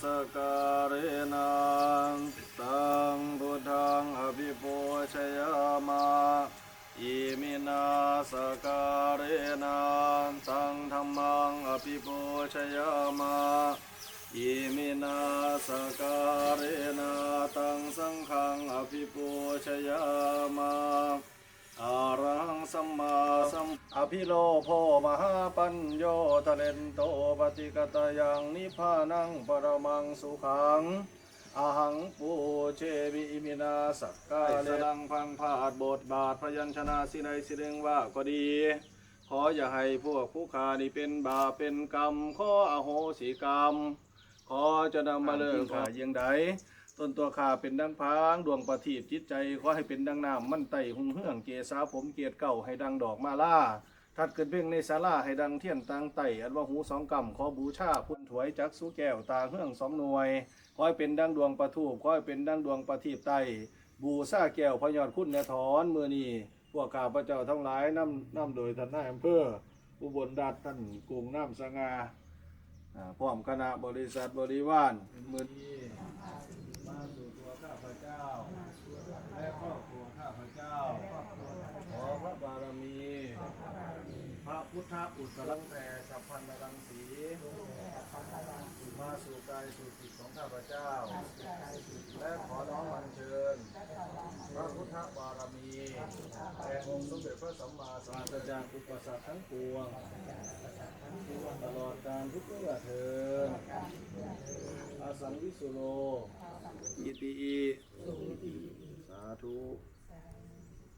สการเรนังตังพุทธังอภิปูชยามาอิมินาสการเรนังตังธรรมังอภิปูชยามาอิมินาสกาเรนาตังสังฆังอภิปูชยามา อารังสัมมาสัมอภิโลโภมหาปัญโยทะเลนโตปฏิกตยังนิพพานังปรมังสุขังอาหังปูเชมิอิมินาสักกาเลดังพังพาดบทบาทพยัญชนะสิใดสิเรงว่าก็ดี ขออย่าให้พวกผู้ขานี่เป็นบาปเป็นกรรม ขออโหสิกรรม ขอจะนำมาเลิกขายังใด ต้นตัวขาเป็นดังพางดวงประทีปจิตใจขอให้เป็นดังน้ำมันไตหุงเฮืองเกษาผมเกียรติเก่าให้ดังดอกมาล่าทัดเกิดเพ่งในศาลาให้ดังเทียนตางไตอันว่าหูสองกำขอบูชาพุ่นถวยจักสู้แก้วตาเฮืองสองหน่วยขอให้เป็นดังดวงประทูปขอให้เป็นดังดวงประทีปไตบูซาแก้วพยอดคุณแนถอนมือนี้พวกข้าพระเจ้าทั้งหลายนำนำโดยท่านนายอำเภออุบลรัตน์ท่านกรุงน้ำสงาอ่าพร้อมคณะบริษัทบริวารมือนี้ มาสู่ตัวข้าพเจ้า และครอบครัวข้าพเจ้า ขอพระบารมี พระพุทธอุตรังแต่สัพพันธรังสี มาสู่กายสู่จิตของข้าพเจ้า และขอน้อมอัญเชิญ พระพุทธบารมีแห่งองค์สมเด็จพระสัมมาสัมพุทธเจ้าอุปสรรคทั้งปวง ตลอดการทุกเมื่อเทินอาสังวิสุโลอิติสาธุ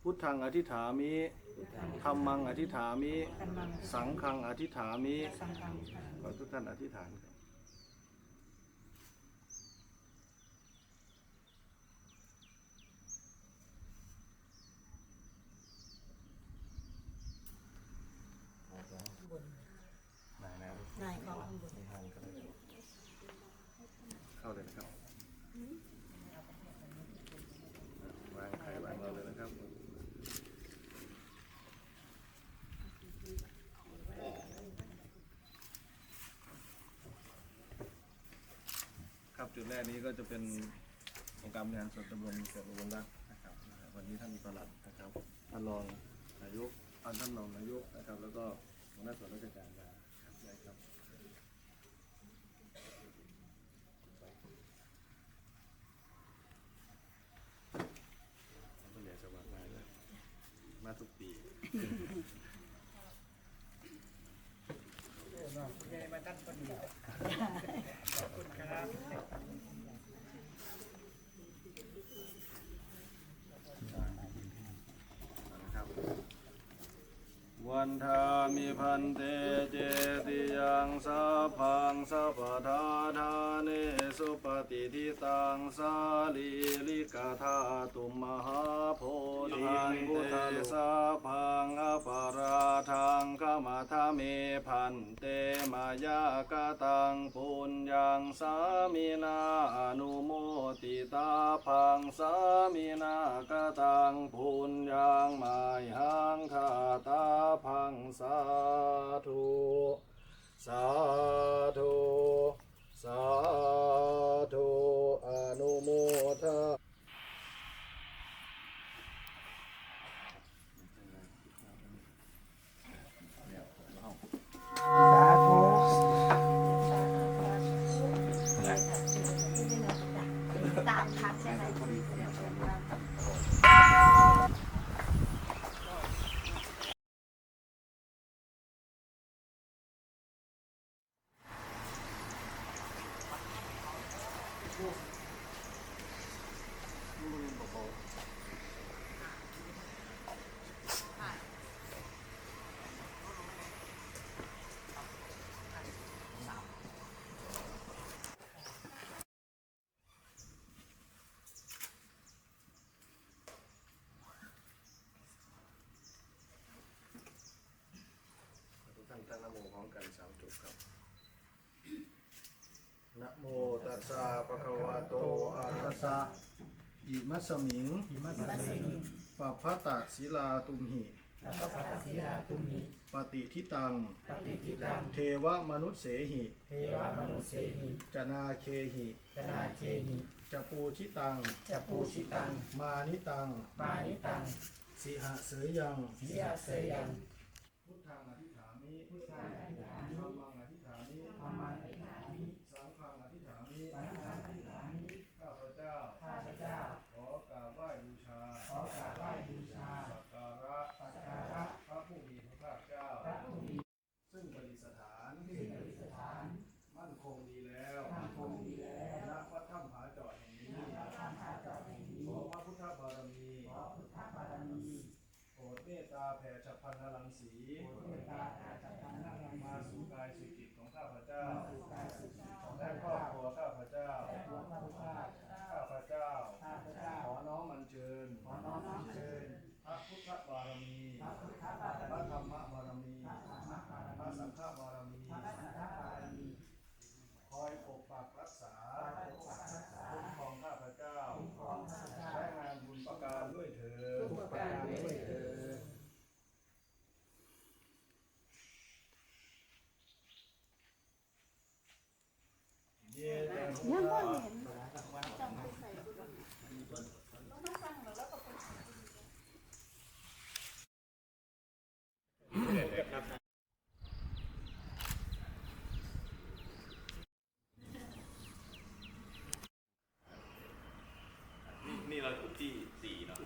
พุทธังอธิษฐามิธรรมังอธิษฐามิ สังฆังอธิษฐามิขอทุกท่านอธิษฐานครับนายนะ นายเขาข้างบน มีทานกันเลยเข้าเลยนะครับวางไข่วางเราเลยนะครับ ครับ จุดแรกนี้ก็จะเป็นองค์การบริหารส่วนตำบลเกิดอุบลรัตน์นะครับวันนี้ท่านปลัดนะครับท่านรองนายกท่านท่านรองนายกนะครับ แล้วก็หัวหน้าส่วนราชการมาครับได้ครับผู้ใหญ่สวัสดิ์มาเลยมาทุกปีวั นทามิพันเตเจติยังสัพพังสัพพทาทาเนสุปฏิทิตังสาลีลิกาธาตุมหาโพธิพุทธสัพพังอปาราทังขมาทาเมพันเตมายากตังปุญญังสามินาอนุโมติตาพังสามินากตังปุญญังมายหังคา ตาพังสาธุ สาธุ สาธุ ทุกท่านตั้งนะโมพร้อมกันสามจบครับนะโมตัสสะภะคะวะโตอะระหะสะอิมัสสมิงอิมัสสมิงปัพพะตะศิลาตุมหิปฏิทิตัง เทวมนุษย์เสหิเทวมนุษย์เสหิจนาเคหิจนาเคหิจะปูชิตัง จะปูชิตัง มานิตัง มานิตัง สิหะเสยยังสียเสยยัง พุทธังอธิ ษฐามิารมีพระพุทธบารรมีบารมีพระธรรมบารมีสังฆบารมีบารมีคอยปกปักรักษาคุ้มครองข้าพเจ้าของข้าพเจ้าและงานบุญประการด้วยเถิดประการด้วยเถิดเย็นยังบ่เห็น นี่นี่เราถูกที่สี่เนาะ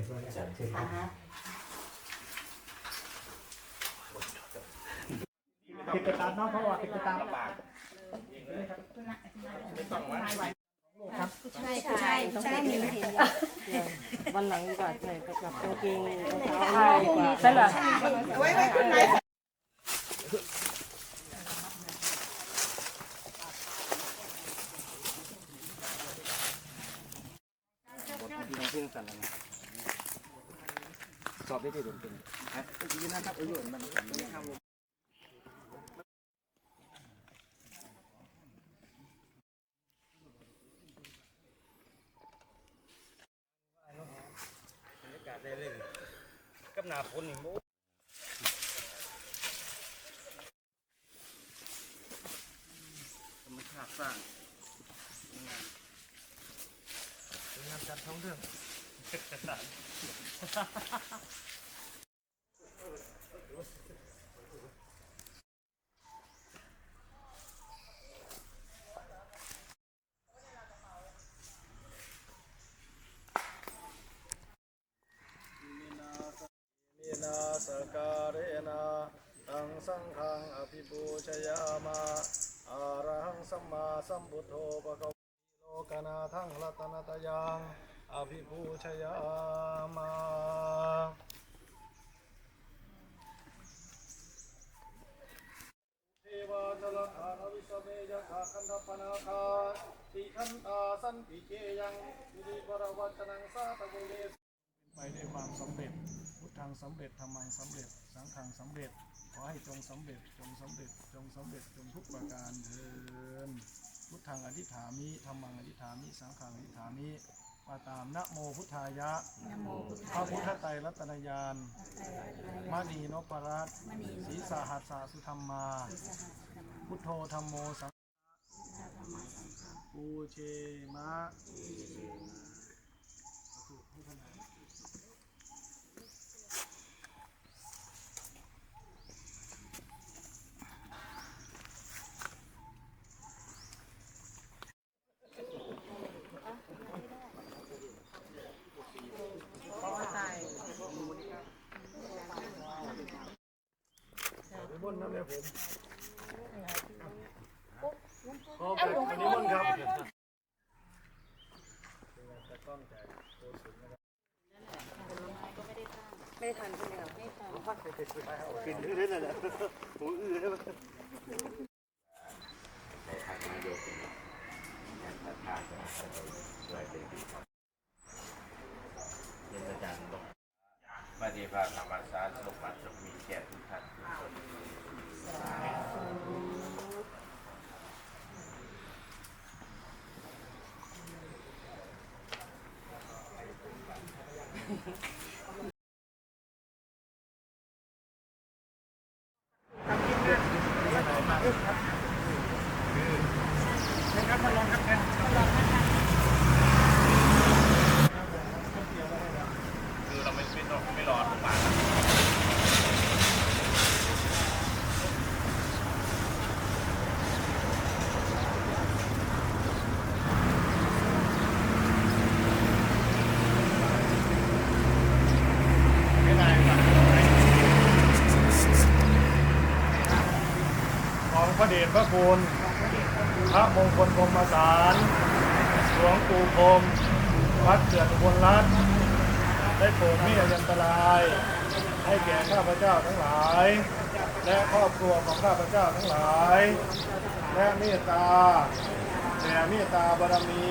เส ร็จเรียบร้อยแล้วเชิญครับติดไปตามน้องเขาว่าติดไปตามลำบากไม่ต้องวะใช่ใช่ใช่มีเห็นวันหลังดีกว่าใส่กับกางเกงรองเท้าใช่ดีกว่าใช่เหรอไว้ไว้ข้างใน สอบได้ที่เด่นเป็นฮะยืนนะครับอายุมันบรรยากาศได้เลยกับหนาฝนนี่โอ้ธรรมชาติสร้างงานจัดท้องเรื่อง นาสการเรนะตังสังฆังอภิปูชยามาอาระหังสัมมาสัมพุทโธปะคะวะโลกนาทังรัตนตยัง อภิปูชยามาเทวาจลธานวิสเมยถาคันธปนาคาติทันตาสันติเกยังวิริวรวัจนังสาตะเวเลไปด้วยความสำเร็จ พุทธังสำเร็จธรรมังสำเร็จ สังฆังสำเร็จ ขอให้จงสำเร็จ จงสำเร็จ จงสำเร็จ จงทุกประการเถิดพุทธังอธิษฐามิธรรมังอธิษฐามิ สังฆังอธิษฐามิ มาตามนะโมพุทธายะ พระพุทธไตรรัตนญาณมณีนพรัตน์ศีสาหัสสาสุธรรมา พุทโธธรรมโมสังฆะปูเชมะ เพราะว่าตาย มนต์น้ำเลยผมขอไปนิมนต์ครับไม่ทานใช่ไหมครับไม่ทานกินได้เลยแหละหูอื้อใช่ไหมปฏิภาณธรรมสารสมบัติจงมีแก่ทุกท่านทุกคน คือเราไม่ไม่ต้องไม่รอโรงพยาบาล ของ พระเดชพระคุณพระมงคลพรมสารหลวงปู่พรมวัดเกิดบลรัตน์ได้โปรดมีอยันตราย ให้แก่ข้าพเจ้าทั้งหลาย และครอบครัวของข้าพเจ้าทั้งหลาย และเมตตาแผ่เมตตาบารมี